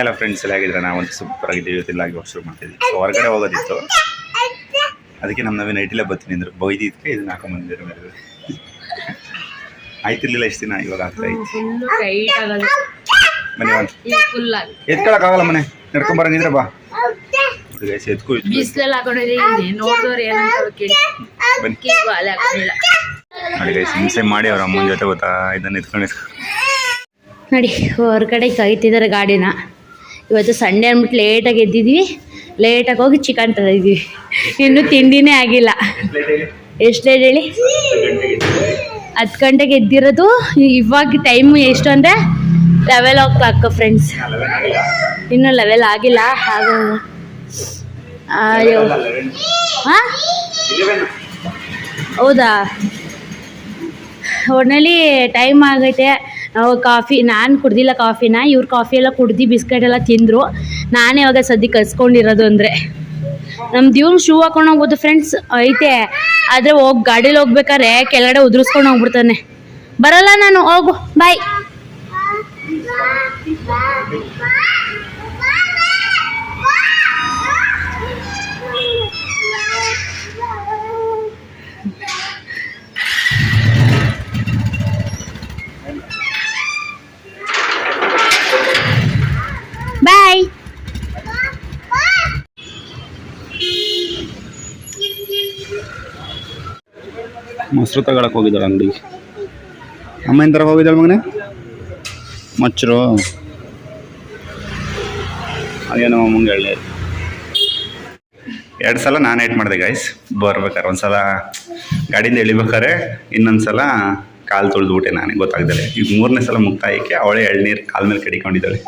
ಎಲ್ಲ ಫ್ರೆಂಡ್ಸ್ ಎಲ್ಲ ಆಗಿದ್ರೆ ನಾವಂತೂ ಸೂಪರ್ ಆಗಿದ್ದೀವಿ ಇವತ್ತೆಲ್ಲ ಆಗಿ ಶುರು ಮಾಡ್ತಿದ್ವಿ. ಸೊ ಹೊರಗಡೆ ಹೋಗೋದಿತ್ತು. ಅದಕ್ಕೆ ನಮ್ಮ ನವೀನ ನೈಟಿಲ್ಲ ಬರ್ತೀನಿ ಅಂದ್ರೆ. ಬೈದಿದ್ಕೆ ಇದನ್ನ ಹಾಕೊಂಡ್ಬಂದಿರ ಮೇಲೆ ಆಯ್ತಿರ್ಲಿಲ್ಲ ಇಷ್ಟು ದಿನ ಇವಾಗ ಆಗ್ತಾ ಐತಿ. ಮನೆ ಒಂದು. ಎತ್ಕೊಳಕ್ಕಾಗಲ್ಲ ಮನೆ. ನಡ್ಕೊಂಬರಂಗಿದ್ರೆ ಬಾ. ಹುಡುಗ ಎತ್ಕೊ ಬಿಸಿಲೆಲ್ಲ ಹಾಕೊಂಡಿದ್ದೀನಿ ನೋಡಿದವ್ರು ಏನಂತ ಕೇಳಿ. ಬನ್ನಿ ಹಾಕೊಂಡಿಲ್ಲ. ನೋಡಿ ಹಿಂಸೆ ಮಾಡಿ ಅವ್ರ ಅಮ್ಮನ ಜೊತೆ ಗೊತ್ತಾ? ಇದನ್ನ ಎತ್ಕೊಂಡು ನೋಡಿ, ಹೊರಗಡೆ ಕಾಯ್ತಿದ್ದಾರೆ ಗಾಡಿನ. ಇವತ್ತು ಸಂಡೇ ಅಂದ್ಬಿಟ್ಟು ಲೇಟಾಗಿ ಎದ್ದಿದ್ವಿ. ಲೇಟಾಗಿ ಹೋಗಿ ಚಿಕನ್ ತಂದಿದ್ವಿ. ಇನ್ನೂ ತಿಂಡಿನೇ ಆಗಿಲ್ಲ. ಎಷ್ಟು ಲೇಟ್ ಹೇಳಿ? ಹತ್ತು ಗಂಟೆಗೆ ಎದ್ದಿರೋದು. ಇವಾಗ ಟೈಮು ಎಷ್ಟು ಅಂದರೆ ಲೆವೆಲ್ ಓ ಕ್ಲಾಕ್ ಫ್ರೆಂಡ್ಸ್ ಇನ್ನೂ ಲೆವೆಲ್ ಆಗಿಲ್ಲ. ಹಾಗೂ, ಅಯ್ಯೋ. ಹಾಂ? ಹೌದಾ? ಒಟ್ನಲ್ಲಿ ಟೈಮ್ ಆಗೈತೆ. ಕಾಫಿ, ನಾನು ಕುಡ್ದಿಲ್ಲ ಕಾಫಿನ, ಇವ್ರು ಕಾಫಿ ಎಲ್ಲ ಕುಡ್ದು ಬಿಸ್ಕೆಟ್ ಎಲ್ಲ ತಿಂದರು. ನಾನೇ ಇವಾಗ ಸದ್ಯಕ್ಕೆ ಕಸ್ಕೊಂಡಿರೋದು ಅಂದರೆ. ನಮ್ಮ ದಿವ್ನ ಶೂ ಹಾಕೊಂಡು ಹೋಗ್ಬೋದು ಫ್ರೆಂಡ್ಸ್ ಐತೆ. ಆದರೆ ಹೋಗಿ, ಗಾಡೀಲಿ ಹೋಗ್ಬೇಕಾದ್ರೆ ಕೆಳಗಡೆ ಉದುರಿಸ್ಕೊಂಡು ಹೋಗ್ಬಿಡ್ತಾನೆ. ಬರಲ್ಲ ನಾನು, ಹೋಗು ಬಾಯ್ ಮೊಸರು ತಗೊಳಕ್ ಹೋಗಿದ್ದಾಳೆ ಅಂಗಡಿಗೆ. ಅಮ್ಮ ಏನ್ ತರ ಹೋಗಿದ್ದಾಳೆ ಮಗನೇ? ಮಚ್ಚರು. ಅದೇನೋ ಅಮ್ಮಂಗೆ ಹೇಳಿ ಎರಡು ಸಲ ನಾನು ಏಟ್ ಮಾಡಿದೆ ಗೈಸ್ ಬರ್ಬೇಕಾರೆ ಒಂದು ಸಲ ಗಾಡಿಯಿಂದ ಇಳಿಬೇಕಾರೆ ಇನ್ನೊಂದು ಸಲ ಕಾಲು ತೊಳೆದ್ಬಿಟ್ಟೆ ನನಗೆ ಗೊತ್ತಾಗ್ದಲೆ ಈಗ ಮೂರನೇ ಸಲ ಮುಕ್ತಾಯಕ್ಕೆ ಅವಳೆ ಎಳ್ನೀರು ಕಾಲ ಮೇಲೆ ಕಡಿಕೊಂಡಿದ್ದಾಳೆ.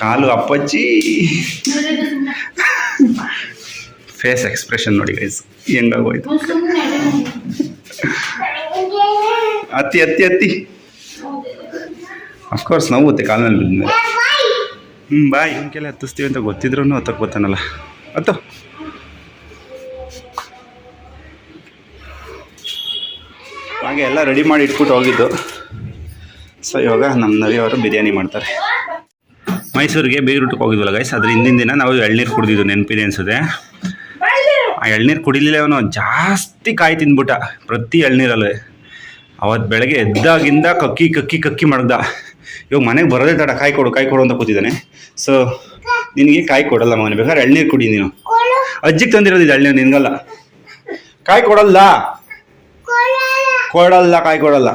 ಕಾಲು ಅಪ್ಪಚ್ಚಿ. ಫೇಸ್ ಎಕ್ಸ್ಪ್ರೆಷನ್ ನೋಡಿ ಗೈಸ್ ಹೆಂಗಾಗೋಯ್ತು ಅತ್ತಿ ಅತ್ತಿ ಅತ್ತಿ. ಅಫ್ಕೋರ್ಸ್ ನೋವುತ್ತೆ ನಾವು ಮೇಲೆ ಬಿದ್ಮೇಲೆ. ಹ್ಞೂ ಬಾಯ್ ಹಿಂಗೆಲ್ಲ ಹತ್ತಿಸ್ತೀವಿ ಅಂತ ಗೊತ್ತಿದ್ರು ಹತ್ತಕ್ಕೆ ಗೊತ್ತಾನಲ್ಲ ಹತ್ತು. ಹಾಗೆ ಎಲ್ಲ ರೆಡಿ ಮಾಡಿ ಇಟ್ಬಿಟ್ಟು ಹೋಗಿದ್ದು. ಸೊ ಇವಾಗ ನಮ್ಮ ನವಿಯವರು ಬಿರಿಯಾನಿ ಮಾಡ್ತಾರೆ. ಮೈಸೂರಿಗೆ ಬೀಗ್ರೂಟಕ್ಕೆ ಹೋಗಿದ್ವಲ್ಲ ಗೈಸ್ ಅದ್ರ ಹಿಂದಿನ ದಿನ ನಾವು ಎಳ್ನೀರು ಕುಡಿದಿದ್ದು ನೆನಪಿದೆ ಅನ್ಸುತ್ತೆ. ಆ ಎಳ್ನೀರು ಕುಡಿಲಿಲ್ಲ ಅವನು ಜಾಸ್ತಿ ಕಾಯಿ ತಿಂದ್ಬಿಟ್ಟ. ಪ್ರತಿ ಎಳ್ನೀರಲ್ಲಿ. ಅವತ್ತು ಬೆಳಗ್ಗೆ ಎದ್ದಾಗಿಂದ ಕಕ್ಕಿ ಕಕ್ಕಿ ಕಕ್ಕಿ ಮಾಡ್ದ. ಇವಾಗ ಮನೆಗೆ ಬರೋದೇ ತಡ. ಕಾಯಿ ಕೊಡು ಕಾಯಿ ಕೊಡು ಅಂತ ಕೂತಿದ್ದಾನೆ. ಸೊ ನಿನಗೆ ಕಾಯಿ ಕೊಡಲ್ಲ ಮಗನೇ ಬೇಕಾದ್ರೆ ಎಳ್ನೀರು ಕುಡಿ ನೀನು. ಅಜ್ಜಿಗೆ ತಂದಿರೋದು ಇದು ಎಳ್ನೀರು ನಿನಗಲ್ಲ. ಕಾಯಿ ಕೊಡಲ್ಲ. ಕೊಡಲ್ಲ ಕಾಯಿ ಕೊಡಲ್ಲ.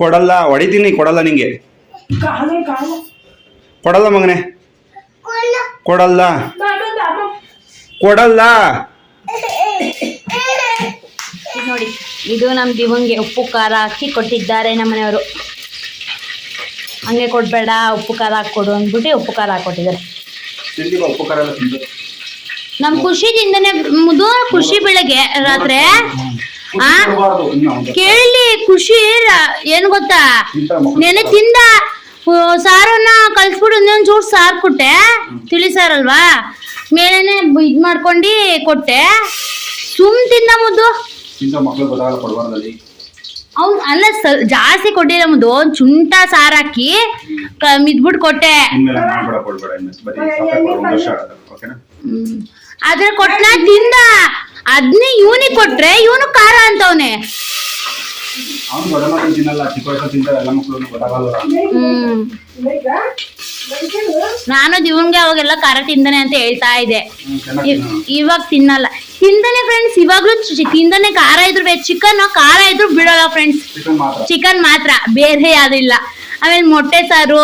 ಕೊಡಲ್ಲ. ಹೊಡಿತೀನಿ ಕೊಡಲ್ಲ ನಿಂಗೆ. ಕೊಡಲ್ಲ ಮಗನೇ ಕೊಡಲ್ಲ. ಕೊಡಲ್ಲ. ಇದು ನೋಡಿ ಇದು ನಮ್ಮ ದಿವಂಗೆ ಉಪ್ಪು ಖಾರ ಹಾಕಿ ಕೊಟ್ಟಿದ್ದಾರೆ ನಮ್ಮನೆಯವರು ಹಂಗೆ ಕೊಡಬೇಡ ಉಪ್ಪು ಖಾರ ಹಾಕ್ಕೊಡು ಅಂದ್ಬಿಟ್ಟು ಉಪ್ಪು ಖಾರ ಹಾಕ್ಕೊಟ್ಟಿದ್ದಾರೆ ನಮ್ ಉಪ್ಪು ಖಾರ ನಮ್ಮ ಖುಷಿದಿಂದನೇ ಮುದು ಖುಷಿ ಬೆಳಗ್ಗೆ ರಾತ್ರಿ. ಕೇಳಿ ಖುಷಿ ಏನು ಗೊತ್ತಾ? ನೆನೆ ತಿಂದ ಸಾರನ್ನ ಕಲ್ಸ್ಬಿಟ್ಟು ಇನ್ನೊಂದು ಚೂರು ಸಾರು ಕೊಟ್ಟೆ. ತಿಳಿ ಸಾರಲ್ವಾ ಮೇಲೇನೆ ಇದು ಮಾಡ್ಕೊಂಡು ಕೊಟ್ಟೆ. ಸುಮ್ ತಿಂದ ಮುದ್ದು. ಅವ್ನು ಅಲ್ಲ ಜಾಸ್ತಿ ಕೊಟ್ಟಿಲ್ಲ ಮುದ್ದು. ಒಂದ್ ಚುಂಟ ಸಾರು ಹಾಕಿ ಕ ಮಿದ್ಬಿಟ್ಟು ಕೊಟ್ಟೆ. ಅದ್ರ ಕೊಟ್ಟ ತಿಂದ ಅದ್ನೇ ಇವನಿಗೆ ಕೊಟ್ರೆ ಇವನು ಖಾರ ಅಂತವ್ನೆ ಅವ್ನು ದೊಡ್ಡ ಮಕ್ಕಳು ತಿನ್ನಲ್ಲ ಚಿಕ್ಕ ವಯಸ್ಸಲ್ಲಿ ಎಲ್ಲ ಮಕ್ಕಳು ಗೊತ್ತಾಗಲ್ಲ ಹ್ಮ್ ನಾನು ದಿವನ್ಗೆ ಅವಾಗೆಲ್ಲ ಖಾರ ತಿಂದಾನೆ ಅಂತ ಹೇಳ್ತಾ ಇದ್ದೆ. ಇವಾಗ ತಿನ್ನಲ್ಲ. ತಿಂದನೆ ಫ್ರೆಂಡ್ಸ್ ಇವಾಗ್ಲೂ ತಿಂದನೆ ತಿಂದಾನೆ ಖಾರ ಇದ್ರು ಚಿಕನ್ ಖಾರ ಇದ್ರು ಬಿಡೋಲ್ಲ ಫ್ರೆಂಡ್ಸ್ ಚಿಕನ್ ಮಾತ್ರ. ಬೇರೆ ಯಾವ್ದಿಲ್ಲ ಆಮೇಲೆ ಮೊಟ್ಟೆ ಸಾರು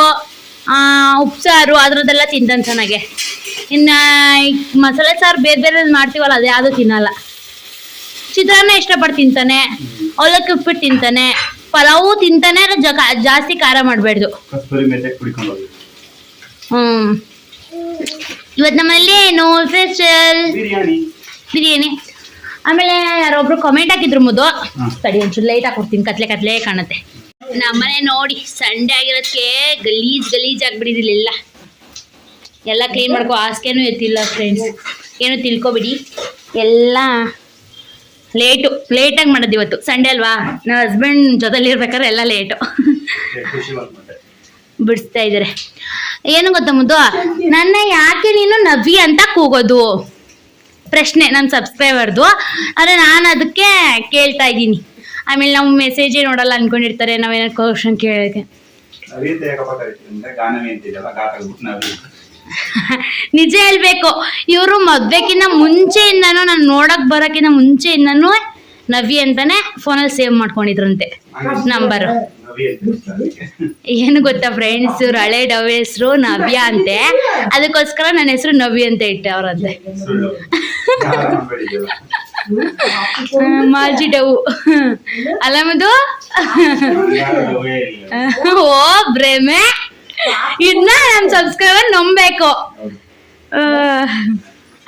ಆ, ಉಪ್ಸಾರು ಸಾರು ಅದ್ರದ್ದೆಲ್ಲ ತಿಂತಾನೆ ಚೆನ್ನಾಗೆ. ಇನ್ನ ಮಸಾಲೆ ಸಾರು ಬೇರೆ ಬೇರೆ ಮಾಡ್ತೀವಲ್ಲ ಅದು ಯಾವುದು ತಿನ್ನಲ್ಲ. ಚಿತ್ರಾನ್ನ ಇಷ್ಟಪಟ್ಟು ತಿಂತಾನೆ ಅವಲಕ್ಕಿ ಉಪ್ಪಿಟ್ಟು ತಿಂತಾನೆ ಪಲಾವು ತಿಂತಾನೆ ಜಾಸ್ತಿ ಖಾರ ಮಾಡಬೇಡ್ದು ಕಸ್ತೂರಿ ಮೆತೆ ಕುಡಿಕೊಂಡು ಹೋಗಿ ಹ್ಮ್. ಇವತ್ತು ನಮ್ಮಲ್ಲಿ ನೋ ಸ್ಪೆಷಲ್ ಬಿರಿಯಾನಿ ಆಮೇಲೆ ಯಾರೊಬ್ರು ಕಮೆಂಟ್ ಹಾಕಿದ್ರು ಮುದ್ದು. ತಡಿ ಒಂಚೂರು ಲೈಟ್ ಹಾಕೊಡ್ತೀನಿ. ಕತ್ಲೆ ಕತ್ಲೆ ಕಾಣುತ್ತೆ. ನಮ್ಮನೆ ನೋಡಿ ಸಂಡೆ ಆಗಿರೋದಕ್ಕೆ ಗಲೀಜ್ ಗಲೀಜ್ ಆಗ್ಬಿಡಿದಿಲ್ಲ ಎಲ್ಲ ಕ್ಲೀನ್ ಮಾಡ್ಕೊ ಹಾಸಿಗೆನೂ ಎತ್ತಿಲ್ಲ ಫ್ರೆಂಡ್ಸ್ ಏನು ತಿಳ್ಕೊಬಿಡಿ. ಎಲ್ಲ ಲೇಟು ಲೇಟಾಗಿ ಮಾಡೋದು ಇವತ್ತು. ಸಂಡೇ ಅಲ್ವಾ? ನನ್ನ ಹಸ್ಬೆಂಡ್ ಜೊತೆಲಿ ಇರ್ಬೇಕಾದ್ರೆ ಎಲ್ಲ ಲೇಟು ಬಿಡಿಸ್ತಾ ಇದ್ದಾರೆ ಏನು ಗೊತ್ತಾ ಮುದ್ದು? ನನ್ನ ಯಾಕೆ ನೀನು ನವಿ ಅಂತ ಕೂಗೋದು? ಪ್ರಶ್ನೆ ನನ್ನ ಸಬ್ಸ್ಕ್ರೈಬರ್ದು ಆದರೆ ನಾನು ಅದಕ್ಕೆ ಕೇಳ್ತಾ ಇದ್ದೀನಿ. ಆಮೇಲೆ ನಮ್ಮ ಮೆಸೇಜೇ ನೋಡಲ್ಲ ಅನ್ಕೊಂಡಿರ್ತಾರೆ ನಾವೇನಾದ್ರು ಕ್ವಶನ್ ಕೇಳೋಕ್ಕೆ. ನಿಜ ಹೇಳ್ಬೇಕು. ಇವರು ಮದ್ವೆಕಿನ್ನ ಮುಂಚೆಯಿಂದನೂ ನಾನು ನೋಡಕ್ ಬರೋಕ್ಕಿಂತ ಮುಂಚೆಯಿಂದನೂ ನವಿ ಅಂತಾನೆ ಫೋನಲ್ಲಿ ಸೇವ್ ಮಾಡ್ಕೊಂಡಿದ್ರಂತೆ. ನಂಬರ್. ಏನು ಗೊತ್ತಾ ಫ್ರೆಂಡ್ಸ್ ಇವ್ರ ಹಳೆ ಡವ್ ಹೆಸರು ನವ್ಯ ಅಂತೆ. ಅದಕ್ಕೋಸ್ಕರ ನನ್ನ ಹೆಸರು ನವಿ ಅಂತ ಇಟ್ಟೆ ಅವ್ರಂತೆ. ಮಾಜಿ ಡವ್. ಅಲ್ಲ ಮದು ಯಾರು ನವ್ಯೇ ಇಲ್ಲ. ಓ ಬ್ರೇಮೆ ಇದನ್ನ ನಮ್ಮ ಸಬ್ಸ್ಕ್ರೈಬರ್ ನಂಬೇಕು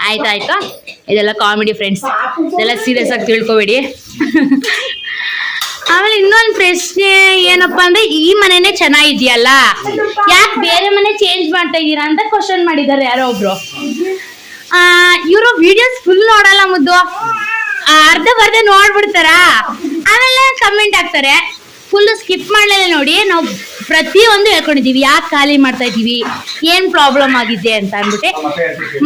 ಆಯ್ತಾ ಆಯ್ತಾಯ್ತು? ಇದೆಲ್ಲ ಕಾಮಿಡಿ ಫ್ರೆಂಡ್ಸ್ ಇದೆಲ್ಲ ಸೀರಿಯಸ್ ಆಗಿ ತಿಳ್ಕೊಬೇಡಿ. ಆಮೇಲೆ ಇನ್ನೊಂದು ಪ್ರಶ್ನೆ ಏನಪ್ಪ ಅಂದ್ರೆ, ಈ ಮನೆನೇ ಚೆನ್ನಾಗಿದೆಯಲ್ಲ? ಯಾಕೆ ಬೇರೆ ಮನೆ ಚೇಂಜ್ ಮಾಡ್ತಾ ಇದ್ದೀರಾ ಅಂತ ಕ್ವಶನ್ ಮಾಡಿದ್ದಾರೆ ಯಾರೋ ಒಬ್ರು. ಇವರು ವಿಡಿಯೋಸ್ ಫುಲ್ ನೋಡಲ್ಲ ಮುದ್ದು. ಅರ್ಧ ಬರ್ಧ ನೋಡ್ಬಿಡ್ತಾರ? ಆಮೇಲೆ ಕಮೆಂಟ್ ಹಾಕ್ತಾರೆ. ಫುಲ್ ಸ್ಕಿಪ್ ಮಾಡಲಿಲ್ಲ ನೋಡಿ ನಾವು ಪ್ರತಿಯೊಂದು ಹೇಳ್ಕೊಂಡಿದ್ದೀವಿ ಯಾಕೆ ಖಾಲಿ ಮಾಡ್ತಾ ಇದ್ದೀವಿ? ಏನು ಪ್ರಾಬ್ಲಮ್ ಆಗಿದೆ ಅಂತ ಅಂದ್ಬಿಟ್ಟು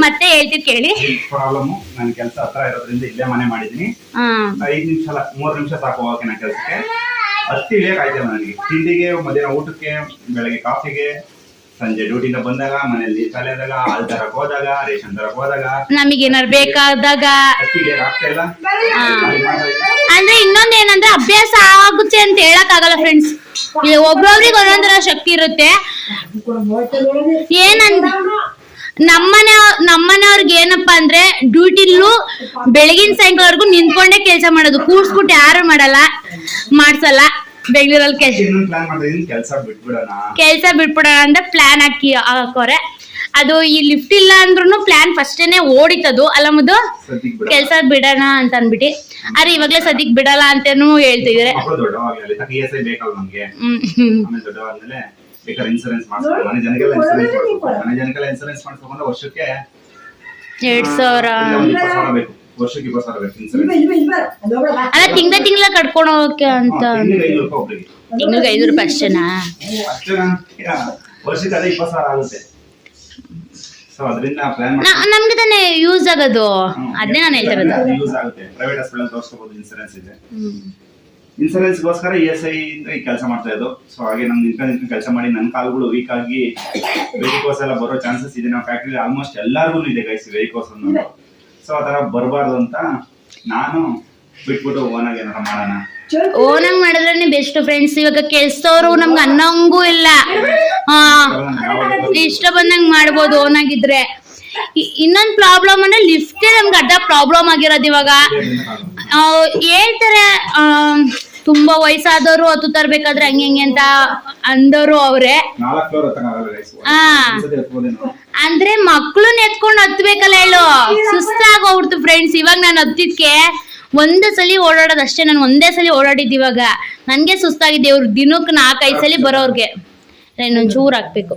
ಮತ್ತೆ ಹೇಳ್ತೀವಿ ಕೇಳಿ. ಪ್ರಾಬ್ಲಮ್ ನನ್ನ ಕೆಲಸ ಹತ್ರ ಇರೋದ್ರಿಂದ ಇಲ್ಲೇ ಮನೆ ಮಾಡಿದೀನಿ ಹಾ ಐದು ನಿಮಿಷ ಅಲ್ಲ ಮೂರು ನಿಮಿಷ ಸಾಕು ಹೋಗಕ್ಕೆ ನನ್ನ ಕೆಲಸಕ್ಕೆ. ಅಷ್ಟು ಇಳಿಯಕ್ ಆಯ್ತೇವೆ ನನಗೆ. ತಿಂಡಿಗೆ ಮಧ್ಯಾಹ್ನ ಊಟಕ್ಕೆ ಬೆಳಗ್ಗೆ ಕಾಫಿಗೆ ಸಂಜೆ ಡ್ಯೂಟಿಯಿಂದ ಬಂದಾಗ ಮನೆಯಲ್ಲಿ ತಲೆದಾಗ ಹಾಲ್ ತರಕ್ ಹೋದಾಗ ರೇಷನ್ ತರಕ್ ಹೋದಾಗ. ನಮಗೇನಾರು ಬೇಕಾದಾಗ. ಆಗ್ತಾ ಇಲ್ಲ. ಅಂದ್ರೆ ಇನ್ನೊಂದ್ ಏನಂದ್ರೆ ಅಭ್ಯಾಸ ಆಗುತ್ತೆ ಅಂತ ಹೇಳಕ್ ಆಗಲ್ಲ ಫ್ರೆಂಡ್ಸ್ ಒಬ್ರೊಬ್ರಿಗೆ ಒಂದೊಂದರ ಶಕ್ತಿ ಇರುತ್ತೆ. ಏನಂದ ನಮ್ಮನೆ ನಮ್ಮನೆಯವ್ರಿಗೆ ಏನಪ್ಪಾ ಅಂದ್ರೆ ಡ್ಯೂಟಿಲೂ ಬೆಳಗಿನ ಸಾಯಂಕಾಲವರೆಗೂ ನಿಂತ್ಕೊಂಡೇ ಕೆಲಸ ಮಾಡೋದು. ಕೂರ್ಸ್ಬಿಟ್ಟು ಯಾರು ಮಾಡಲ್ಲ ಮಾಡ್ಸಲ್ಲ. ಬೆಂಗಳೂರಲ್ಲಿ ಕೆಲ್ಸ ಕೆಲಸ ಬಿಟ್ಬಿಡೋಣ. ಕೆಲಸ ಬಿಟ್ಬಿಡೋಣ ಅಂತ ಪ್ಲಾನ್ ಹಾಕಿ ಹಾಕೋರೆ. ಅದು ಈ ಲಿಫ್ಟ್ ಇಲ್ಲ ಅಂದ್ರೂ ಪ್ಲಾನ್ ಫಸ್ಟೇನೆ ಓಡಿತದು ಅಲ್ಲ ಮುದ್ದು ಕೆಲಸ ಬಿಡೋಣ ಅಂತ ಅನ್ಬಿಟ್ಟು ಅರೆ ಇವಾಗ್ಲೇ ಸದ್ಯಕ್ಕೆ ಬಿಡಲ್ಲ ಅಂತಾನು ಹೇಳ್ತಿದ್ರೆ ಎರಡ್ ಸಾವಿರ. ಅಲ್ಲ ತಿಂಗಳ ತಿಂಗಳ ಕಟ್ಕೊಂಡು ಹೋಗಕ್ಕೆ ಅಂತ. ತಿಂಗಳಿಗೆ ಐನೂರು ರೂಪಾಯಿ ಅಷ್ಟೇನಾ ಅಷ್ಟೇ ವರ್ಷಕ್ಕೆ ಅದೇ ಇಪ್ಪತ್ತು ಸಾವಿರ ಆಗುತ್ತೆ ಸೊ ಅದರಿಂದ ಪ್ಲಾನ್ ನಮ್ಗೆ ತಾನೇ ಯೂಸ್ ಆಗೋದು. ಅದನ್ನೇ ನಾನು ಹೇಳ್ತಾ ಇರೋದು. ಯೂಸ್ ಆಗುತ್ತೆ. ಪ್ರೈವೇಟ್ ಹಾಸ್ಪಿಟಲ್ ತೋರಿಸ್ಕೋಬಹುದು ಇನ್ಸೂರೆನ್ಸ್ ಇದೆ. ಇನ್ಸೂರೆನ್ಸ್ ಗೋಸ್ಕರ ಇ ಎಸ್ ಐ ಈ ಕೆಲಸ ಮಾಡ್ತಾ ಇದ್ದು ಸೊ ಹಾಗೆ ನಮ್ಗೆ ನಿಂತ್ಕೊಂಡು ನಿಂತ್ಕೊಂಡು ಕೆಲಸ ಮಾಡಿ ನನ್ನ ಕಾಲುಗಳು ವೀಕ್ ಆಗಿ ವೆಹಿಕೋಸ್ ಎಲ್ಲ ಬರೋ ಚಾನ್ಸಸ್ ಇದೆ. ನಮ್ಮ ಫ್ಯಾಕ್ಟ್ರಿ ಆಲ್ಮೋಸ್ಟ್ ಎಲ್ಲರಿಗೂ ಇದೆ ಗೈಸ್ ವೆಹಿಕೋಸ್ ಅನ್ನೋದು. ಸೊ ಆ ತರ ಬರಬಾರ್ದು ಅಂತ ನಾನು ಬಿಟ್ಬಿಟ್ಟು ಓನಾಗಿ ಏನಾರ ಮಾಡೋಣ. ಓನಾಗ್ ಮಾಡಿದ್ರೆ ಬೆಸ್ಟ್ ಫ್ರೆಂಡ್ಸ್ ಇವಾಗ ಕೆಲ್ಸವ್ರು ನಮ್ಗೆ ಅನ್ನಂಗೂ ಇಲ್ಲ. ಇಷ್ಟ ಬಂದಂಗ್ ಮಾಡ್ಬೋದು ಓನಾಗಿದ್ರೆ. ಆಗಿದ್ರೆ ಇನ್ನೊಂದ್ ಪ್ರಾಬ್ಲಮ್ ಅಂದ್ರೆ ಲಿಫ್ಟೇ ನಮ್ಗೆ ಅಡ್ಡ ಪ್ರಾಬ್ಲಮ್ ಆಗಿರೋದು ಇವಾಗ. ಹೇಳ್ತಾರೆ ತುಂಬಾ ವಯಸ್ಸಾದವರು ಹತ್ತು ತರ್ಬೇಕಾದ್ರೆ ಹಂಗೆ ಹಂಗೆ ಅಂತ ಅಂದವರು ಅವ್ರೆ. ಹಾ ಅಂದ್ರೆ ಮಕ್ಳನ್ನ ಎತ್ಕೊಂಡು ಹತ್ಬೇಕಲ್ಲ ಹೇಳು. ಸುಸ್ತಾಗಿ ಹೋಗ್ಬಿಡ್ತು ಫ್ರೆಂಡ್ಸ್ ಇವಾಗ ನಾನು ಹತ್ತಿದ್ಕೆ ಒಂದೇ ಸಲ ಓಡಾಡೋದು ಅಷ್ಟೇ, ನಾನು ಒಂದೇ ಸಲ ಓಡಾಡಿದ್ದು ಇವಾಗ. ನನಗೆ ಸುಸ್ತಾಗಿದೆ, ಇವ್ರು ದಿನಕ್ಕೆ ನಾಲ್ಕೈದು ಸಲ ಬರೋರ್ಗೆ. ಇನ್ನೊಂದು ಚೂರು ಹಾಕ್ಬೇಕು.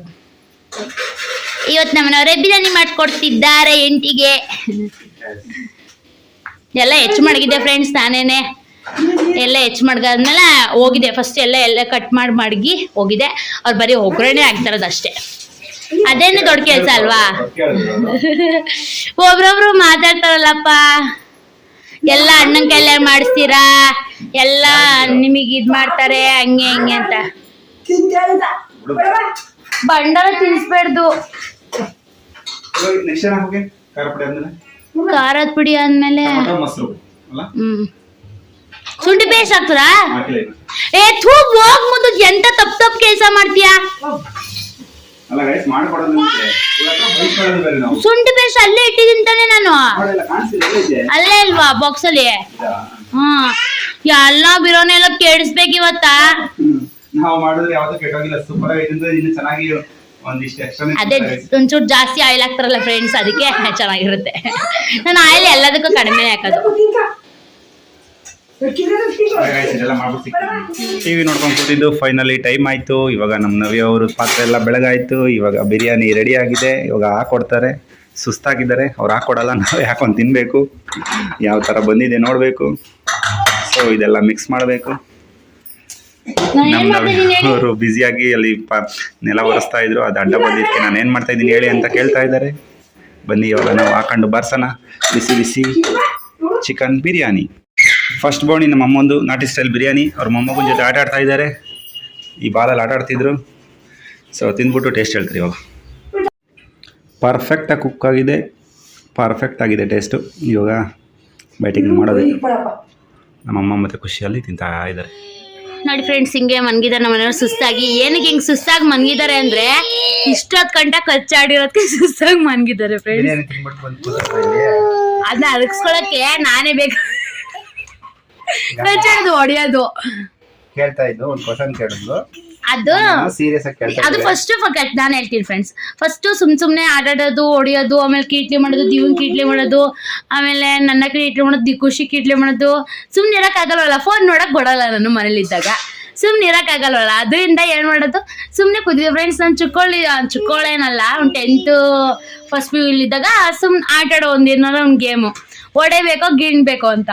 ಇವತ್ತು ನಮ್ಮನವರೇ ಬಿರಿಯಾನಿ ಮಾಡ್ಕೊಡ್ತಿದ್ದಾರೆ ಎಂಟಿಗೆ. ಎಲ್ಲ ಹೆಚ್ಚು ಮಡಗಿದೆ ಫ್ರೆಂಡ್ಸ್ ನಾನೇನೆ. ಎಲ್ಲ ಹೆಚ್ಚು ಮಡ್ಗಾದ್ಮೇಲೆ ಹೋಗಿದೆ ಫಸ್ಟ್ ಎಲ್ಲ ಎಲ್ಲ ಕಟ್ ಮಾಡಿ, ಮಡಗಿ ಹೋಗಿದೆ. ಅವ್ರು ಬರೀ ಒಗ್ಗರಣೆ ಆಗ್ತಾರದು ಅಷ್ಟೇ. ಅದೇನು ದೊಡ್ಡ ಕೆಲಸ ಅಲ್ವಾ? ಒಬ್ರೊಬ್ರು ಮಾತಾಡ್ತಾರಲ್ಲಪ್ಪ. ಎಲ್ಲ ಅಣ್ಣನ ಕೈಲೇ ಮಾಡಿಸ್ತೀರಾ ಎಲ್ಲ ನಿಮಗೆ ಇದ್ ಮಾಡ್ತಾರೆ ಹಂಗೆ ಹಿಂಗೆ ಅಂತ. ಬಂಡಾರ ಆದ್ಮೇಲೆ ಖಾರದ ಪುಡಿ ಆದ್ಮೇಲೆ. ಹ್ಮ್. ಶುಂಠಿ ಪೇಸ್ಟ್ ಹಾಕ್ತಾರಾ? ಏ ಥೂ ಹೋಗ್ ಮುದ್ದು ಎಂತ ತಪ್ಪ ತಪ್ಪು ಕೆಲಸ ಮಾಡ್ತೀಯಾ? ಅಲ್ಲ ಗೈಸ್ ಮಾಡ್ಕೊಡೋದು ಮುಂಚೆ ಇವಾಗ ಬೈಸ್ಕೊಳ್ಳೋದು ಬೇರೆ ನಾವು. ಶುಂಠಿ ಪೇಸ್ಟ್ ಅಲ್ಲೇ ಇಟ್ಟಿದ್ದೀನಿ ತಾನೆ ನಾನು. ನೋಡಿಲ್ಲ? ಅಲ್ಲೇ ಇಲ್ವಾ ಬಾಕ್ಸ್ ಅಲ್ಲಿ? ಹ್ಮ್. ಎಲ್ಲ ಬಿರೋನೆಲ್ಲ ಕೇಳಿಸ್ಬೇಕು ಇವತ್ತ. ನಾವು ಮಾಡಿದ್ರೆ ಯಾವ್ದು ಕೆಟ್ಟೋಗಿಲ್ಲ. ಸೂಪರ್ ಆಗಿದ್ರೆ ಇನ್ನು ಚೆನ್ನಾಗಿ ಒಂದಿಷ್ಟು ಎಕ್ಸ್ಟ್ರಾ ಅದೇ ಒಂಚೂರು ಜಾಸ್ತಿ ಆಯಿಲ್ ಹಾಕ್ತಾರಲ್ಲ ಫ್ರೆಂಡ್ಸ್ ಅದಕ್ಕೆ ಚೆನ್ನಾಗಿರುತ್ತೆ. ನಾನು ಆಯಿಲ್ ಎಲ್ಲದಕ್ಕೂ ಕಡಿಮೆ ಹಾಕೋದು. ಇದೆಲ್ಲ ಮಾಡ್ಬಿಟ್ಟು ಸಿಗ್ತೀನಿ ಟಿ ವಿ ನೋಡ್ಕೊಂಡು ಕೂತಿದ್ದು ಫೈನಲಿ ಟೈಮ್ ಆಯಿತು. ಇವಾಗ ನಮ್ಮ ನವಿ ಅವರು ಪಾತ್ರೆ ಎಲ್ಲ ಬೆಳಗಾಯಿತು. ಇವಾಗ ಬಿರಿಯಾನಿ ರೆಡಿ ಆಗಿದೆ. ಇವಾಗ ಹಾಕೊಡ್ತಾರೆ. ಸುಸ್ತಾಗಿದ್ದಾರೆ. ಅವ್ರು ಹಾಕೊಡಲ್ಲ ನಾವೇ ಹಾಕೊಂಡು ತಿನ್ನಬೇಕು ಯಾವ ಥರ ಬಂದಿದೆ ನೋಡಬೇಕು. ಸೊ ಇದೆಲ್ಲ ಮಿಕ್ಸ್ ಮಾಡಬೇಕು. ಅವರು ಬ್ಯುಸಿಯಾಗಿ ಅಲ್ಲಿ ಪ ನೆಲ ಒರೆಸ್ತಾ ಇದ್ರು. ಅದು ಅಡ್ಡ ಬಂದಿದ್ದಕ್ಕೆ ನಾನು ಏನು ಮಾಡ್ತಾ ಇದ್ದೀನಿ ಹೇಳಿ ಅಂತ ಕೇಳ್ತಾ ಇದ್ದಾರೆ. ಬನ್ನಿ ಇವಾಗ ನಾವು ಹಾಕೊಂಡು ಬರ್ಸೋಣ. ಬಿಸಿ ಬಿಸಿ ಚಿಕನ್ ಬಿರಿಯಾನಿ. ಫಸ್ಟ್ ಬೋಣಿ ನಮ್ಮ ಅಮ್ಮಂದು ನಾಟಿ ಸ್ಟೈಲ್ ಬಿರಿಯಾನಿ. ಅವ್ರ ಮೊಮ್ಮಗನ ಜೊತೆ ಆಟ ಆಡ್ತಾ ಇದ್ದಾರೆ. ಈ ಬಾಲಲ್ಲಿ ಆಟ ಆಡ್ತಿದ್ರು. ಸೊ ತಿಂದ್ಬಿಟ್ಟು ಟೇಸ್ಟ್ ಹೇಳ್ತೀರಿ ಇವಾಗ. ಪರ್ಫೆಕ್ಟಾಗಿ ಕುಕ್ ಆಗಿದೆ. ಪರ್ಫೆಕ್ಟ್ ಆಗಿದೆ ಟೇಸ್ಟು ಇವಾಗ ಬೈಟಿಂಗ್ ಮಾಡೋದು. ನಮ್ಮಮ್ಮ ಮತ್ತು ಖುಷಿಯಲ್ಲಿ ತಿಂತಾ ಇದ್ದಾರೆ. ನೋಡಿ ಫ್ರೆಂಡ್ಸ್ ಹಿಂಗೆ ಮನ್ಗಿದ್ದಾರೆ ನಮ್ಮ ಮನೆಯವ್ರು ಸುಸ್ತಾಗಿ. ಏನಕ್ಕೆ ಹಿಂಗೆ ಸುಸ್ತಾಗಿ ಮನ್ಗಿದ್ದಾರೆ ಅಂದ್ರೆ ಇಷ್ಟೊತ್ತು ಗಂಟ ಕಚ್ಚಾಡಿರೋದಕ್ಕೆ ಸುಸ್ತಾಗಿ ಮನ್ಗಿದ್ದಾರೆ ಫ್ರೆಂಡ್ಸ್ ಅದನ್ನ ಅರಗಿಸ್ಕೊಳಕ್ಕೆ ನಾನೇ ಬೇಕು. ಕಚ್ಚಾಡೋದು ಹೊಡಿಯೋದು ಕೇಳ್ತಾ ಇದ್ದು ಒಂದು ಕ್ವಶನ್ ಕೇಳಿದ್ಲು. ಅದು ಸೀರಿಯಸ್ ಆಗಿ ಕೇಳ್ತಾ ಅದು ಫಸ್ಟ್ ನಾನು ಹೇಳ್ತೀನಿ ಫ್ರೆಂಡ್ಸ್ ಫಸ್ಟ್ ಸುಮ್ ಸುಮ್ನೆ ಆಟಾಡೋದು ಹೊಡಿಯೋದು ಆಮೇಲೆ ಕೀಟ್ಲಿ ಮಾಡೋದು ದಿವನ್ ಕೀಟ್ಲಿ ಮಾಡೋದು ಆಮೇಲೆ ನನ್ನ ಕೀಟ್ಲಿ ಮಾಡೋದು ದಿ- ಖುಷಿ ಕೀಟ್ಲಿ ಮಾಡೋದು. ಸುಮ್ನೆ ಇರೋಕ್ಕಾಗಲ್ವಲ್ಲ ಫೋನ್ ನೋಡಕ್ ಕೊಡಲ್ಲ ನಾನು ಮನೇಲಿದ್ದಾಗ ಸುಮ್ನೆ ಇರೋಕ್ಕಾಗಲ್ವಲ್ಲ ಅದರಿಂದ ಏನು ಮಾಡೋದು? ಸುಮ್ಮನೆ ಕೂತಿದ್ದೆ ಫ್ರೆಂಡ್ಸ್ ನಾನು ಚಿಕ್ಕೋಳಿ ಚುಕ್ಕೊಳ್ಳೇನಲ್ಲ ಒಂದು ಟೆಂತು ಫಸ್ಟ್ ಪಿ ಇಲ್ಲಿದ್ದಾಗ ಸುಮ್ಮನೆ ಆಟಾಡೋ ಒಂದು ಏನಾರ ಒಂದು ಗೇಮು ಹೊಡೆಬೇಕೋ ಗಿಣ್ಬೇಕೋ ಅಂತ.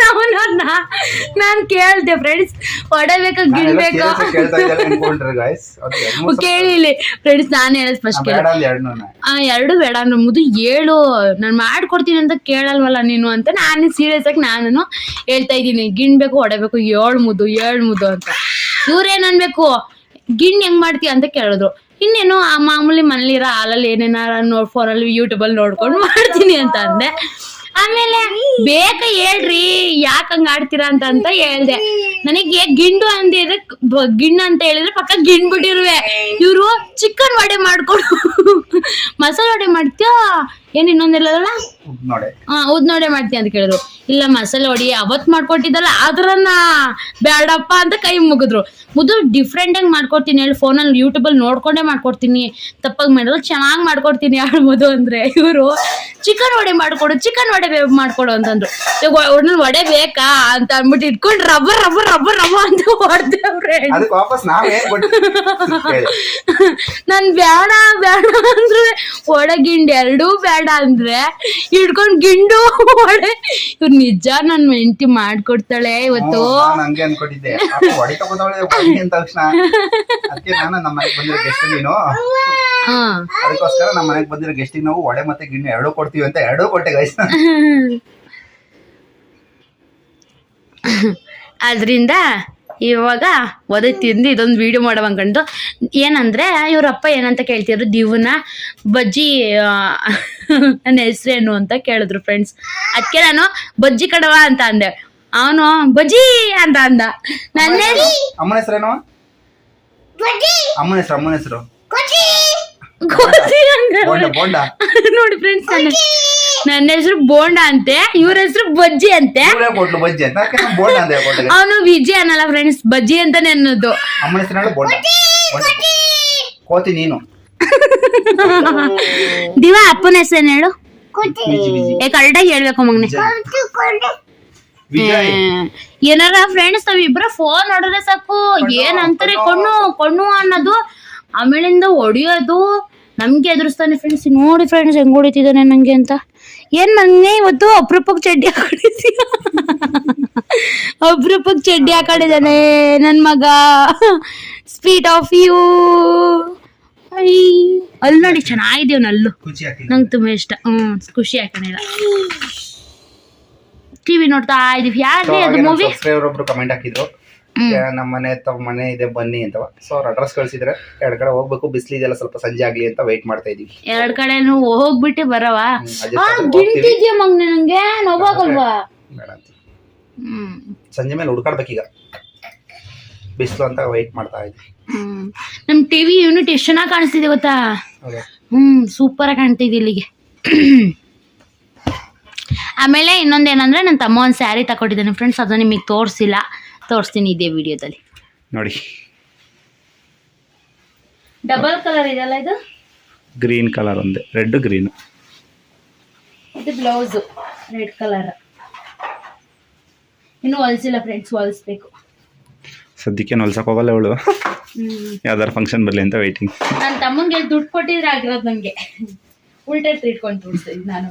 ನಾವು ನಾನು ಕೇಳ್ದೆ ಫ್ರೆಂಡ್ಸ್ ಹೊಡೆಬೇಕೋ ಗಿಣ್ಬೇಕೋ ಕೇಳಿಲಿ ಫ್ರೆಂಡ್ಸ್ ನಾನು ಹೇಳ ಫಸ್ಟ್ ಎರಡು ಆ ಎರಡು ಬೇಡ ಅಂದ್ರೆ ಮುದು ಏಳು ನಾನು ಮಾಡ್ಕೊಡ್ತೀನಿ ಅಂತ ಕೇಳಲ್ವಲ್ಲ ನೀನು ಅಂತ ನಾನು ಸೀರಿಯಸ್ ಆಗಿ ನಾನು ಹೇಳ್ತಾ ಇದ್ದೀನಿ. ಗಿಣ್ಬೇಕು ಹೊಡಬೇಕು ಏಳು ಮುದು ಏಳು ಮುದು ಅಂತ. ಇವ್ರೇನ್ ಅನ್ಬೇಕು? ಗಿಣ್ ಹೆಂಗ್ ಮಾಡ್ತೀಯ ಅಂತ ಕೇಳಿದ್ರು. ಇನ್ನೇನು ಆ ಮಾಮೂಲಿ ಮನೇಲಿರೋ ಹಾಲಲ್ಲಿ ಏನೇನಾರ ನೋಡ್ ಫೋನಲ್ಲಿ ಯೂಟ್ಯೂಬಲ್ಲಿ ನೋಡ್ಕೊಂಡು ಮಾಡ್ತೀನಿ ಅಂತ ಅಂದೆ ಆಮೇಲೆ ಬೇಗ ಹೇಳ್ರಿ ಯಾಕ ಹಂಗ ಆಡ್ತೀರಾ ಅಂತ ಅಂತ ಹೇಳ್ದೆ. ನನಗೆ ಗಿಂಡು ಅಂದಿದ್ರೆ ಗಿಣ್ಣು ಅಂತ ಹೇಳಿದ್ರೆ ಪಕ್ಕ ಗಿಣ್ ಬಿಟ್ಟಿರುವೆ ಇವರು ಚಿಕನ್ ವಡೆ ಮಾಡ್ಕೊಂಡು. ಮಸಾಲೆ ವಡೆ ಮಾಡ್ತೀಯಾ? ಏನ್ ಇನ್ನೊಂದಿಲ್ಲದಲ್ಲ ಹಾ ಉದ್ ನೋಡೆ ಮಾಡ್ತೀನಿ ಅಂತ ಕೇಳಿದ್ರು. ಇಲ್ಲ ಮಸಾಲೆ ಹೊಡಿ ಅವತ್ ಮಾಡ್ಕೊಟ್ಟಿದ್ದಲ್ಲ ಅದ್ರನ್ನ ಬೇಡಪ್ಪ ಅಂತ ಕೈ ಮುಗಿದ್ರು. ಮುದು ಡಿಫ್ರೆಂಟ್ ಆಗಿ ಮಾಡ್ಕೊಡ್ತೀನಿ ಹೇಳಿ ಫೋನಲ್ಲಿ ಯೂಟ್ಯೂಬಲ್ಲಿ ನೋಡ್ಕೊಂಡೇ ಮಾಡ್ಕೊಡ್ತೀನಿ. ತಪ್ಪಾಗಿ ಮಾಡಿದ್ರು ಚೆನ್ನಾಗಿ ಮಾಡ್ಕೊಡ್ತೀನಿ ಹೇಳ್ಬೋದು ಅಂದ್ರೆ. ಇವರು ಚಿಕನ್ ವಡೆ ಮಾಡ್ಕೊಡು ಚಿಕನ್ ವಡೆ ಮಾಡ್ಕೊಡು ಅಂತಂದ್ರು. ಈಗ ಒಡ್ನಲ್ಲಿ ವಡೆ ಬೇಕಾ? ಅಂತ ಅಂದ್ಬಿಟ್ಟು ಇಟ್ಕೊಂಡು ರಬ್ಬರ್ ರಬ್ಬರ್ ರಬ್ಬರ್ ರಬ್ಬರ್ ಅಂತ ಹೊಡ್ದೇವ್ರೆ ನನ್ ಬೇಡ ಬೇಡ ಅಂದ್ರೆ ಒಡಗಿಂಡ್ ಗಿಂಡಿ ಎರಡೂ ಬೇಡ ಅಂದ್ರೆ ಹಿಡ್ಕೊಂಡ್ ಗಿಂಡು ಹೊಡೆ. ಇವ್ರು ನಿಜ ನನ್ ಹೆಂಡತಿ ಮಾಡ್ಕೊಡ್ತಾಳೆ ಇವತ್ತು. ಹಂಗೆ ಅನ್ಕೊಟ್ಟಿದ್ದೆ. ಹೊಡಿ ತಗೊಂಡವಳೆ ಹೊಡಿ ಅಂದ ತಕ್ಷಣ. ಅದಕ್ಕೆ ನಾನು ನಮ್ಮ ಮನೆಗೆ ಬಂದಿರೋ ಗೆಸ್ಟ್ ನೀನು. ಹಾ. ಅದಕ್ಕೋಸ್ಕರ ನಮ್ಮ ಮನೆಗೆ ಬಂದಿರೋ ಗೆಸ್ಟಿಗೆ ನಾವು ಒಡೆ ಮತ್ತೆ ಗಿಣ್ಣು ಎರಡೂ ಕೊಡ್ತೀವಿ ಅಂತ ಎರಡೂ ಕೊಟ್ಟೆ ಗೈಸ್ ಅದರಿಂದ ಇವಾಗ ಒದೆ ತಿಂದು ಇದೊಂದು ವಿಡಿಯೋ ಮಾಡೋ ಅನ್ಕೊಂಡು ಏನಂದ್ರೆ ಇವರಪ್ಪ ಏನಂತ ಕೇಳ್ತಿದ್ರು ದಿವ್ನ ಬಜ್ಜಿ ನನ್ನ ಹೆಸ್ರೇನು ಅಂತ ಕೇಳಿದ್ರು ಫ್ರೆಂಡ್ಸ್ ಅದಕ್ಕೆ ನಾನು ಬಜ್ಜಿ ಕಡವ ಅಂತ ಅಂದೆ. ಅವನು ಬಜ್ಜಿ ಅಂತ ಅಂದ. ನನ್ನ ಅಮ್ಮನ ಹೆಸರೇನು ಅಮ್ಮನ ಹೆಸರು ಅಮ್ಮನ ಹೆಸರು ನೋಡಿ ಫ್ರೆಂಡ್ಸ್ ನನ್ನ ಹೆಸರು ಬೋಂಡ ಅಂತೆ ಇವ್ರ ಹೆಸರು ಬಜ್ಜಿ ಅಂತೆ. ಇವ್ರೇ ಕೊಟ್ಲು ಬಜ್ಜಿ ಅಂತ. ಅದಕ್ಕೆ ನಾನು ಬೋಂಡ ಅವನು ವಿಜಯ್ ಅನ್ನಲ್ಲ ಫ್ರೆಂಡ್ಸ್ ಬಜ್ಜಿ ಅಂತಾನೆ ಅನ್ನೋದು. ಅಮ್ಮನ ಹೆಸರು ಬೋಂಡ. ಕೋತಿ ನೀನು. ದಿವ ಅಪ್ಪನ ಹೆಸರೇನು ಹೇಳು? ಬಿಜಿ ಬಿಜಿ ಏ ಕರೆಕ್ಟಾಗಿ ಹೇಳ್ಬೇಕು ಮಗನೆ. ವಿಜಯ್. ಏನಾರ ಫ್ರೆಂಡ್ಸ್ ನಾವಿಬ್ರ ಫೋನ್ ನೋಡಿದ್ರೆ ಸಾಕು. ಏನ್ ಅಂತಾರೆ ಕಣ್ಣು ಕಣ್ಣು ಅನ್ನೋದು ಆಮೇಲಿಂದ ಹೊಡಿಯೋದು ನಮ್ಗೆ ಎದುರಿಸ್ತಾನೆ ಫ್ರೆಂಡ್ಸ್ ನೋಡಿ ಫ್ರೆಂಡ್ಸ್ ಹೆಂಗ್ ಹೊಡಿತಿದ್ದಾನೆ ನಂಗೆ ಅಂತ. ಏನ್ ನಂಗೆ ಇವತ್ತು ಅಪರೂಪಕ್ಕೆ ಚಡ್ಡಿ ಹಾಕೊಂಡಿದ್ದೀಯ ಅಪರೂಪಕ್ಕೆ ಚಡ್ಡಿ ಹಾಕೊಂಡಿದ್ದಾನೆ ನನ್ ಮಗ. ಸ್ಪೀಟ್ ಆಫ್ ಯು ಅಲ್ಲಿ ನೋಡಿ ಖುಷಿ ಆಗ್ತಿದೆ ನಂಗೆ ತುಂಬ ಇಷ್ಟ. ಹ್ಮ್ ಖುಷಿ ಹಾಕೊಂಡಿಲ್ಲ ಟಿವಿ ನೋಡ್ತಾ ಇದೀವಿ. ಯಾರೇ ಅದು ಮೂವಿ ಕಮೆಂಟ್ ಹಾಕಿದ್ರು. ನಮ್ಮ ಮನೆ ತಮ್ಮ ಮನೆ ಇದೆ ಬನ್ನಿ ಅಂತ. ಸೊ ಅವ್ರ ಅಡ್ರೆಸ್ ಕಳ್ಸಿದ್ರೆ ಎರಡ್ ಕಡೆ ಹೋಗ್ಬೇಕು ಬಿಸಿಲು ಇದೆಲ್ಲ ಸ್ವಲ್ಪ ಸಂಜೆ ಆಗ್ಲಿ ಅಂತ ವೇಟ್ ಮಾಡ್ತಾ ಇದೀವಿ ಎರಡ್ ಕಡೆನು ಹೋಗ್ಬಿಟ್ಟು ಬರವ. ಹ್ಮ್, adjust ಆ ಆದ್ರೆ ಹೋಗ್ತೀವಿ. ಗಿಂಟಿದ್ಯಾ ಮಗ್ ನಂಗೆ? ನೋವಾಗಲ್ವಾ? ಹ್ಮ್ ಸಂಜೆ ಮೇಲೆ ಹುಡ್ಕಾಡ್ಬೇಕೀಗ. ಬಿಸಿಲು ಅಂತ ವೇಟ್ ಮಾಡ್ತಾ ಇದ್ವಿ ನಮ್ ಟಿವಿ ಯೂನಿಟ್ ಎಷ್ಟು ಚೆನ್ನಾಗಿ ಕಾಣಿಸ್ತಿದೆ ಗೊತ್ತಾ? ಹ್ಮ್ ಸೂಪರ್ ಆಗಿ ಕಾಣ್ತಿದೆ ಇಲ್ಲಿಗೆ. ಆಮೇಲೆ ಇನ್ನೊಂದೇನಂದ್ರೆ ನನ್ನ ತಮ್ಮ ಒಂದು ಸ್ಯಾರಿ ತಗೊಟ್ಟಿದ್ದಾನೆ ಫ್ರೆಂಡ್ಸ್ ಅದು ನಿಮಗೆ ತೋರಿಸಿಲ್ಲ. ತೋರಿಸ್ತೀನಿ ಇದೇ ವಿಡಿಯೋದಲ್ಲಿ. ನೋಡಿ. ಡಬಲ್ ಕಲರ್ ಇದೆಯಲ್ಲ ಇದು? ಗ್ರೀನ್ ಕಲರ್ ಒಂದೇ ರೆಡ್ ಗ್ರೀನ್ ಇದು ಬ್ಲೌಸು ರೆಡ್ ಕಲರ್ ಇನ್ನು ಹೊಲಿಸಿಲ್ಲ ಫ್ರೆಂಡ್ಸ್ ಹೊಲಿಸ್ಬೇಕು. ಸದ್ಯಕ್ಕೆ ಹೊಲ್ಸಕ್ ಹೋಗಲ್ಲ ಅವಳು ಯಾವ್ದಾರು ಫಂಕ್ಷನ್ ಬರಲಿ ಅಂತ ವೈಟಿಂಗ್ ನನ್ನ ತಮ್ಮಂಗೆ ದುಡ್ಡು ಕೊಟ್ಟಿದ್ರೆ ಆಗಿರೋದು ನನಗೆ ಉಲ್ಟಾ ಟ್ರೀಟ್ಕೊಂಡು ತೋರಿಸ್ತೀನಿ ನಾನು.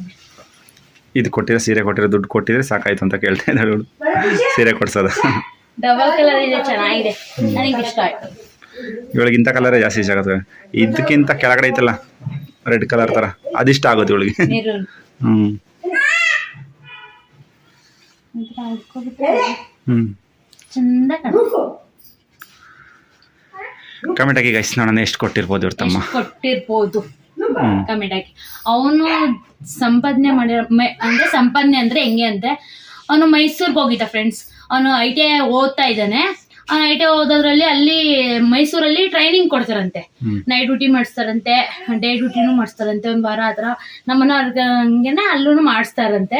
ಇದು ಕೊಟ್ಟಿರೋ ಸೀರೆ ಕೊಟ್ಟಿರೋ ದುಡ್ಡು ಕೊಟ್ಟಿದ್ರೆ ಸಾಕಾಯ್ತು ಅಂತ ಕೇಳ್ತಾ ಇದ್ದಾಳೆ ಅವಳು ಸೀರೆ ಕೊಡ್ಸೋದ? ಡಬಲ್ ಕಲರ್ ಇದೆ ಚೆನ್ನಾಗಿದೆ. ನನಗೆ ಇಷ್ಟ ಆಯ್ತು. ಇವಳಿಗೆ ಇಂಥ ಕಲರೇ ಜಾಸ್ತಿ ಇಷ್ಟ ಆಗುತ್ತೆ. ಇದಕ್ಕಿಂತ ಕೆಳಗಡೆ ಐತಲ್ಲ ರೆಡ್ ಕಲರ್ ಥರ ಅದಿಷ್ಟ ಆಗುತ್ತೆ ಇವಳಿಗೆ. ಹ್ಞೂ ಹ್ಞೂ ಚಂದ ಕಮೆಂಟ್ ಹಾಕಿ ಗೈಸ್ ನೋಡೋಣ ಎಷ್ಟು ಕೊಟ್ಟಿರ್ಬೋದು ಇವ್ರ ತಮ್ಮ. ಕೊಟ್ಟಿರ್ಬೋದು. ಕಮೆಂಟ್ ಅವನು ಸಂಪಾದನೆ ಮಾಡಿರೋ ಅಂದ್ರೆ ಸಂಪಾದನೆ ಅಂದ್ರೆ ಹೆಂಗೆ ಅಂದ್ರೆ ಅವನು ಮೈಸೂರ್ಗೆ ಹೋಗಿದ್ದ ಫ್ರೆಂಡ್ಸ್ ಅವನು ಐ ಟಿ ಐ ಓದ್ತಾ ಇದ್ದಾನೆ. ಅವನು ಐ ಟಿ ಐ ಓದೋದ್ರಲ್ಲಿ ಅಲ್ಲಿ ಮೈಸೂರಲ್ಲಿ ಟ್ರೈನಿಂಗ್ ಕೊಡ್ತಾರಂತೆ. ನೈಟ್ ಡ್ಯೂಟಿ ಮಾಡಿಸ್ತಾರಂತೆ ಡೇ ಡ್ಯೂಟಿನೂ ಮಾಡಿಸ್ತಾರಂತೆ. ಒಂದು ವಾರ ಆ ಥರ ನಮ್ಮನ್ನ ಅಲ್ಲೂನು ಅಲ್ಲೂ ಮಾಡಿಸ್ತಾರಂತೆ.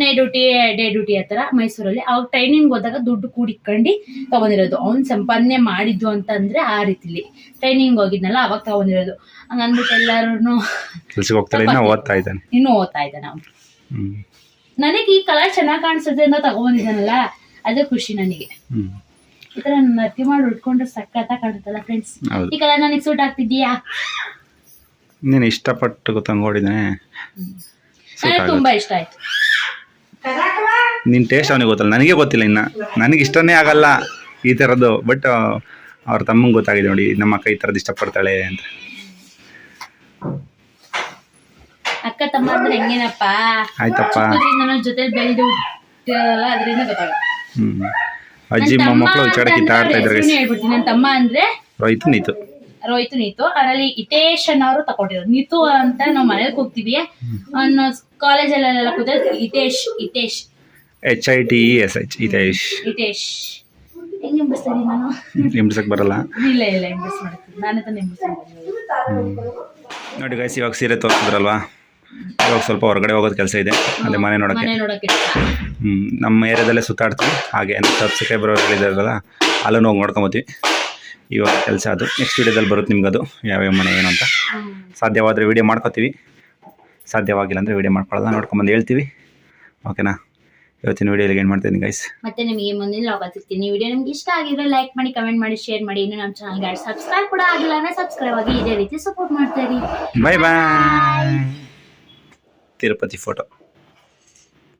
ನೈಟ್ ಡ್ಯೂಟಿ ಡೇ ಡ್ಯೂಟಿ ಆ ಥರ ಮೈಸೂರಲ್ಲಿ. ಅವಾಗ ಟ್ರೈನಿಂಗ್ ಹೋದಾಗ ದುಡ್ಡು ಕೂಡಿಕೊಂಡು ತಗೊಂಡಿರೋದು. ಅವ್ನು ಸಂಪಾದನೆ ಮಾಡಿದ್ದು ಅಂತಂದ್ರೆ ಆ ರೀತಿಲಿ. ಟ್ರೈನಿಂಗ್ ಹೋಗಿದ್ನಲ್ಲ ಅವಾಗ ತಗೊಂಡಿರೋದು. ಹಂಗಂದ್ಬಿಟ್ಟು ಎಲ್ಲರೂ ಓದ್ತಾ ಇದ್ದಾನೆ. ಇನ್ನೂ ಓದ್ತಾ ಇದ್ದಾನೆ ಅವ್ನು. ನನಗೆ ಈ ಕಲರ್ ಚೆನ್ನಾಗಿ ಕಾಣಿಸುತ್ತೆ ಅಂತ ತಗೊಂಡಿದ್ದಾನಲ್ಲ ಅದೇ ಖುಷಿ ನನಗೆ. ಈ ತರ ನರ್ತಿ ಮಾಡಿ ಉಟ್ಕೊಂಡ್ರೆ ಸಖತ್ತ ಕಾಣುತ್ತಲ್ಲ ಫ್ರೆಂಡ್ಸ್ ಹೌದು. ಈ ಕಲರ್ ನನಗೆ ಸೂಟ್ ಆಗ್ತಿದ್ಯಾ ನೀನು ಇಷ್ಟಪಟ್ಟು ತಂಗೋಡಿದ್ದಾನೆ ನನಗೆ ತುಂಬಾ ಇಷ್ಟ ಆಯ್ತು. ನಿನ್ನ ಟೇಸ್ಟ್ ಅವನಿಗೆ ಗೊತ್ತಲ್ಲ ನನಗೆ ಗೊತ್ತಿಲ್ಲ ಇನ್ನ. ನನಗೆ ಇಷ್ಟನೇ ಆಗಲ್ಲ ಈ ಥರದ್ದು ಬಟ್ ಅವ್ರ ತಮ್ಮಂಗೆ ಗೊತ್ತಾಗಿದೆ ನೋಡಿ ನಮ್ಮ ಅಕ್ಕ ಈ ಥರದ್ದು ಇಷ್ಟಪಡ್ತಾಳೆ ಅಂತ. ಅಕ್ಕ ತಮ್ಮ ಅಂದ್ರೆ ಹೆಂಗೇನಪ್ಪ? ಆಯ್ತಪ್ಪ. ನನ್ನ ಜೊತೆ ಬೆಳೆದು ಅದರಿಂದ ಗೊತ್ತಾಗುತ್ತೆ. ಹ್ಞೂ ಅಜ್ಜಿ ಮೊಮ್ಮಕ್ಕಳು ವಿಚಾರಕ್ಕೆ ಆಡ್ತಾ ಇದ್ದಾರೆ. ಹೇಳ್ಬಿಡ್ತೀನಿ. ನನ್ನ ತಮ್ಮ ಅಂದ್ರೆ ರೋಹಿತ್ ನೀತು. ರೋಹಿತ್ ನೀತು. ಅದರಲ್ಲಿ ಹಿತೇಶ್ ಅನ್ನೋರು ತಕೊಂಡಿರೋ ನೀತು ಅಂತ ನಾವು ಮನೇಲಿ ಹೋಗ್ತೀವಿ ಅನ್ನೋ ಕಾಲೇಜಲ್ಲೆಲ್ಲ ಕೂತ Hitesh Hitesh H I T E S H Hitesh Hitesh ಹೆಂಗೆ ಎಂಬಿಸ್ತೀನಿ ನಾನು? ಹಿಂಸಕ್ಕೆ ಬರಲ್ಲ. ಇಲ್ಲ ಇಲ್ಲ ಎಂಬಿಸ್ ಮಾಡ್ತೀನಿ ನಾನು ತಾನೇ ಎಂಬಿಸ್ತೀನಿ ನೋಡಿ ಗೈಸ್ ಇವಾಗ ಸೀರೆ ತೋರಿಸಿದ್ರಲ್ವಾ? ಇವಾಗ ಸ್ವಲ್ಪ ಹೊರಗಡೆ ಹೋಗೋದು ಕೆಲಸ ಇದೆ ಅದೇ ಮನೆ ನೋಡೋಕ್ಕೆ ಹ್ಞೂ ನಮ್ಮ ಏರಿಯಾದಲ್ಲೇ ಸುತ್ತಾಡ್ತೀವಿ ಹಾಗೆ ನಮ್ಮ ಸಬ್ಸ್ಕ್ರೈಬರ್ ಹೇಳಿದಾರಲ್ಲ ಅಲ್ಲೂ ಹೋಗಿ ನೋಡ್ಕೊಂಬತ್ತೀವಿ ಇವಾಗ ಕೆಲಸ ಅದು. ನೆಕ್ಸ್ಟ್ ವೀಡಿಯೋದಲ್ಲಿ ಬರುತ್ತೆ ನಿಮ್ಗೆ ಅದು ಯಾವ್ಯಾವ ಮನೆ ಏನು ಅಂತ. ಸಾಧ್ಯವಾದರೆ ವೀಡಿಯೋ ಮಾಡ್ಕೋತೀವಿ. ಸಾಧ್ಯವಾಗಿಲ್ಲ ಅಂದರೆ ವೀಡಿಯೋ ಮಾಡ್ಕೊಳ್ಳೋಲ್ಲ ನೋಡ್ಕೊಂಬಂದು ಹೇಳ್ತೀವಿ. ಓಕೆನಾ ಇವತ್ತಿನ ವೀಡಿಯೋ ಏನು ಮಾಡ್ತೀನಿ ಗೈಸ್ ಮತ್ತೆ ನಿಮಗೆ ಮುಂದಿನ ಲಾಗ್ ಸಿಗ್ತೀನಿ ವಿಡಿಯೋ ನಿಮ್ಗೆ ಇಷ್ಟ ಆಗಿದ್ರೆ ಲೈಕ್ ಮಾಡಿ ಕಮೆಂಟ್ ಮಾಡಿ ಶೇರ್ ಮಾಡಿ. ಇನ್ನು ನಮ್ಮ ಚಾನಲ್ಗೆ ಸಬ್ಸ್ಕ್ರೈಬ್ ಕೂಡ ಆಗಿಲ್ಲ ಅಂದ್ರೆ ಸಬ್ಸ್ಕ್ರೈಬ್ ಆಗಿ ಇದೇ ರೀತಿ ಸಪೋರ್ಟ್ ಮಾಡ್ತಾ ಇರಿ. Bye bye Tirupati photo